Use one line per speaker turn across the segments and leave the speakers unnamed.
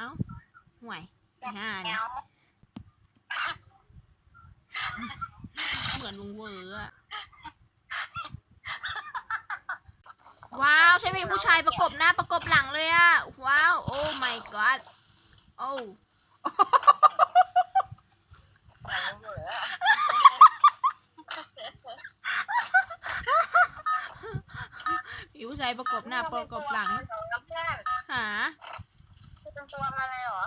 เอ้าห่วยไอ้ห่า
แม
เนี่ยวเหมือนลุงเวอร์อะว้าวใช่ไหมผู้ชายประกบหน้าประกบหลังเลยอะว้าว โอ้ my god โอ้
เหมือนเหมือนอะ
มีผู้ชายประกบหน้าประกบหลัง
แล้วเพื่อน
หา
คือเป็น ตัวมาเลยเหรอ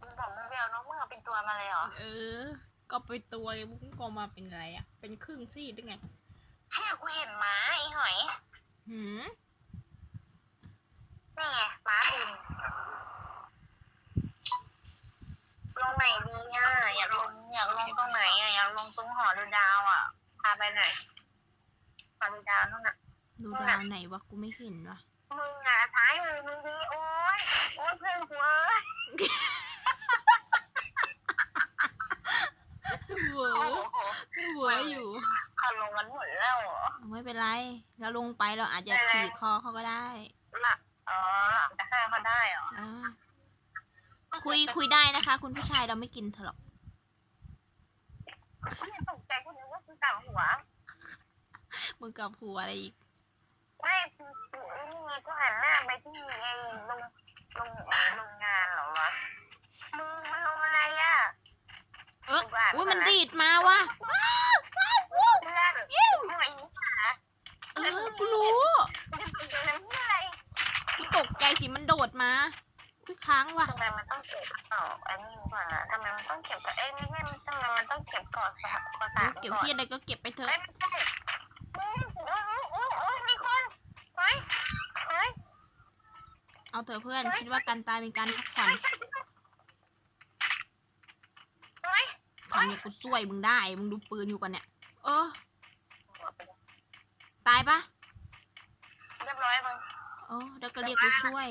มึงบอกมึงไปเอาน้องมึงเอาเป็นตัวมาเลยเหรอ
เออ ก็ไปตัวไอ้บุ้งกอมาเป็นอะไรอะเป็นครึ่งซี่ได้ไง
เชื่อกูเห็นหมาไอ้หอย
หืม
นี่ไงหมาบินลงไหนดีอะอยากลงอยากลงตรงไหนอะอยากลงตรงหอดูดาวอะพาไปหน่อยหอดูดาวนั่นน่ะ
ดูดาวไหนวะกูไม่เห็นวะ
มึงอะท้ายมือมึงดีโอ๊ ยโอ๊ยเพื่อนกูเอ้ย
เวอ
โอ้
ร์
โห
เวอร์อยู่
เขาลงกันหมดแล้วเหรอ
ไม่เป็นไร เราลงไปเราอาจจะขี่คอเขาก็ได้
หลับอ๋อหลับจะฆ่าเขาได้เหรอ
อ่าคุยคุยได้นะคะ คุณผู้ชายเราไม่กินเธอหรอก
เชี่ยตกใจคุณนึกว่าคุณต่ำหัว
มึงกับผัวอะไรอีก
ไม่คือคือไอ้นี่ไงก็หันหน้าไปที่ไอ้โรง โรงโรงงานเหรอวะมึงมันลงอะไรอะ
เอออุ้ยมันดีดมาวะ
เพื่อนทำไมยิ่งหา
เออกูรู้
จะเป็นเรื่องอะไร
กูตกใจสิมันโดดมาอุ้ยค้างว่ะ
ทำไมมันต้องเก็บต่ออันนี้ก่อนนะทำไมมันต้องเก็บกับเอ้ยไม่ใช่ทำไมมันต้องเก็บก่อนสหก่อนสาม
เก็บ
ก่อน
เพี้ยอะไรก็เก็บไปเถ
เอ้
อะ
ยไม่ใช่เฮ้ยโอ้ยโอ้ยโอ้ยมีคนเฮ้ยเฮ้ย
เอาเถอะเพื่อน คิดว่าการตายเป็นการพักผ่อน
เฮ้ย
ทำเนี่ยกูช่วยมึงได้ มึงดูปืนอยู่กันเนี่ย เออ ตายปะ
เรียบร้อยมึง
โอ้เดี๋ยวก็เรียกกูช่วย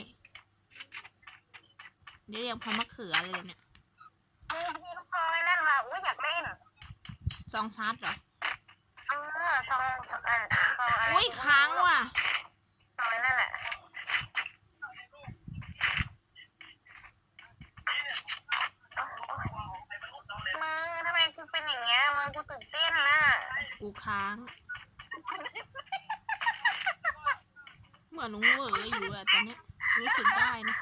เดี๋ยวเรียกพอมะเขือเลยเนี่ย
มึงมีลูกซอยนั่นว่ะอุ้ยอยากเล่น
ซองซัดเหรอ
เออซองซองอันซองอะไร
อุ้ยค้างว่ะ
ซอยนั่นแหละมึงทำไมกูเป็นอย่างเงี้ยมึงกูตื่นเต้นนะ
กูค้าง เหมือนลุงเหวออยู่อะตอนเนี้ยรู้สึกได้นะ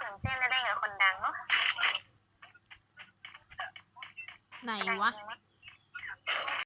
ตื่นเต้นได้ไงคนดังเนาะ
ไหนวะ
ได้ยินไหม